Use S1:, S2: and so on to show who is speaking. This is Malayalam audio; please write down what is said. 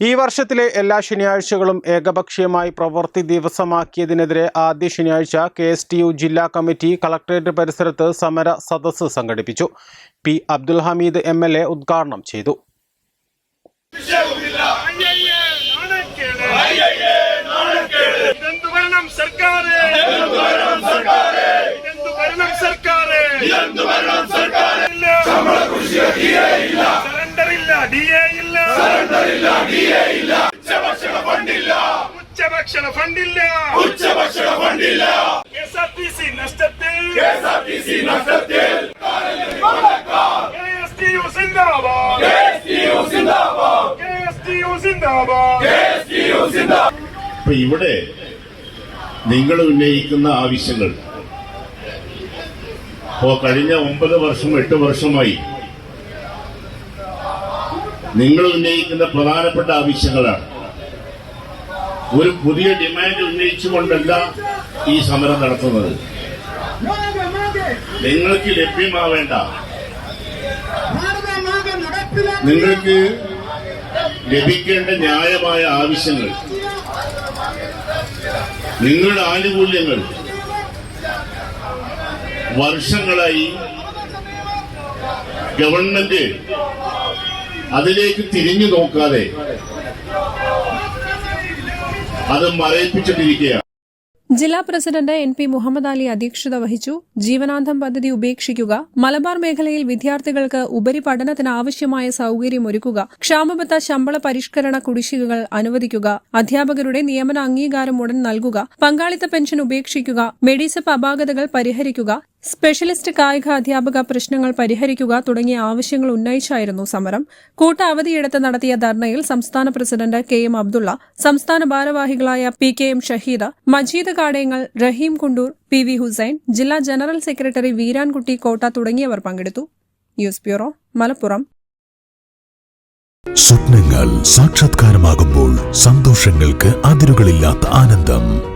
S1: ഈ വർഷത്തിലെ എല്ലാ ശനിയാഴ്ചകളും ഏകപക്ഷീയമായി പ്രവൃത്തി ദിവസമാക്കിയതിനെതിരെ ആദ്യ ശനിയാഴ്ച കെ എസ് ടി യു ജില്ലാ കമ്മിറ്റി കളക്ടറേറ്റ് പരിസരത്ത് സമര സദസ്സ് സംഘടിപ്പിച്ചു. പി അബ്ദുൽ ഹമീദ് എം ഉദ്ഘാടനം ചെയ്തു.
S2: എ ഇല്ല. ഉച്ചഭക്ഷണ ഫണ്ടില്ല. ഉച്ചഭക്ഷണ ഫണ്ടില്ല. നഷ്ടത്തിൽ. സിന്ദാബാദ്. സിന്ദാബാദ്.
S3: അപ്പൊ ഇവിടെ നിങ്ങൾ ഉന്നയിക്കുന്ന ആവശ്യങ്ങൾ. ഇപ്പോ കഴിഞ്ഞ ഒമ്പത് വർഷം എട്ട് വർഷമായി നിങ്ങൾ ഉന്നയിക്കുന്ന പ്രധാനപ്പെട്ട ആവശ്യങ്ങളാണ്. ഒരു പുതിയ ഡിമാൻഡ് ഉന്നയിച്ചുകൊണ്ടല്ല ഈ സമരം നടത്തുന്നത്. നിങ്ങൾക്ക് ലഭ്യമാവേണ്ട. നിങ്ങൾക്ക് ലഭിക്കേണ്ട ന്യായമായ ആവശ്യങ്ങൾ. നിങ്ങളുടെ ആനുകൂല്യങ്ങൾ. വർഷങ്ങളായി ഗവൺമെന്റ് അതിലേക്ക് തിരിഞ്ഞു നോക്കാതെ അത് മറയിപ്പിച്ചിട്ടിരിക്കുകയാണ്
S4: ജില്ലാ president N P Muhammad Ali അധ്യക്ഷത വഹിച്ചു. ജീവനാന്തം പദ്ധതി ഉപേക്ഷിക്കുക. മലബാർ മേഖലയിൽ വിദ്യാർത്ഥികൾക്ക് ഉപരിപഠനത്തിന് ആവശ്യമായ സൌകര്യമൊരുക്കുക. ക്ഷാമബത്ത ശമ്പള പരിഷ്കരണ കുടിശ്ശികകൾ അനുവദിക്കുക. അധ്യാപകരുടെ നിയമന അംഗീകാരം ഉടൻ നൽകുക. പങ്കാളിത്ത പെൻഷൻ ഉപേക്ഷിക്കുക. മെഡിസപ്പ് അപാകതകൾ പരിഹരിക്കുക. സ്പെഷ്യലിസ്റ്റ് കായിക അധ്യാപക പ്രശ്നങ്ങൾ പരിഹരിക്കുക തുടങ്ങിയ ആവശ്യങ്ങൾ ഉന്നയിച്ചായിരുന്നു സമരം. കൂട്ട അവധിയെടുത്ത് നടത്തിയ ധർണയിൽ സംസ്ഥാന പ്രസിഡന്റ് കെ എം അബ്ദുള്ള സംസ്ഥാന ഭാരവാഹികളായ P K M Shaheeda Majeed കാടയങ്ങൾ Rahim Kundoor P V Hussain ജില്ലാ ജനറൽ സെക്രട്ടറി വീരാൻകുട്ടി കോട്ട തുടങ്ങിയവർ പങ്കെടുത്തു. News bureau Malappuram.
S5: സ്വപ്നങ്ങൾ സാക്ഷാത്കാരമാകുമ്പോൾ സന്തോഷങ്ങൾക്ക് അതിരുകളില്ലാത്ത ആനന്ദം.